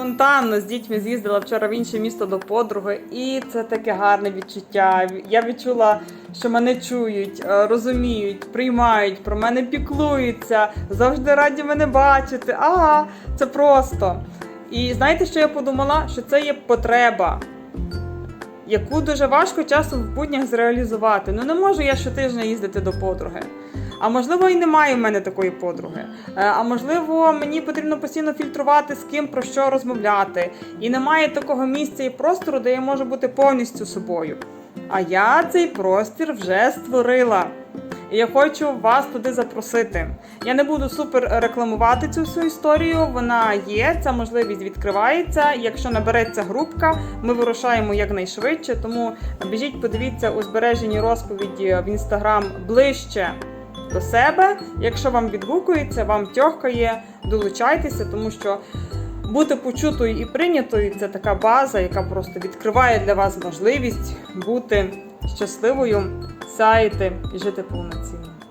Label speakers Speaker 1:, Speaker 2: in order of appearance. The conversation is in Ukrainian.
Speaker 1: спонтанно з дітьми з'їздила вчора в інше місто до подруги, і це таке гарне відчуття. Я відчула, що мене чують, е, розуміють, приймають, про мене піклуються, завжди раді мене бачити. Ага, це просто. І знаєте, що я подумала? Що це є потреба. Яку дуже важко часом в буднях зреалізувати. Ну не можу я щотижня їздити до подруги. А можливо, і немає в мене такої подруги. Е, А можливо, мені потрібно постійно фільтрувати з ким про що розмовляти. І немає такого місця і простору, де я можу бути повністю собою. А я цей простір вже створила. І я хочу вас туди запросити. Я не буду супер рекламувати цю всю історію. Вона є, ця можливість відкривається. Якщо набереться групка, ми вирушаємо якнайшвидше. Тому біжіть, подивіться у збереженій розповіді в інстаграм ближче до себе. Якщо вам відгукується, вам тьохкає, долучайтеся, тому що бути почутою і прийнятою це така база, яка просто відкриває для вас можливість бути щасливою, сяяти і жити повноцінно.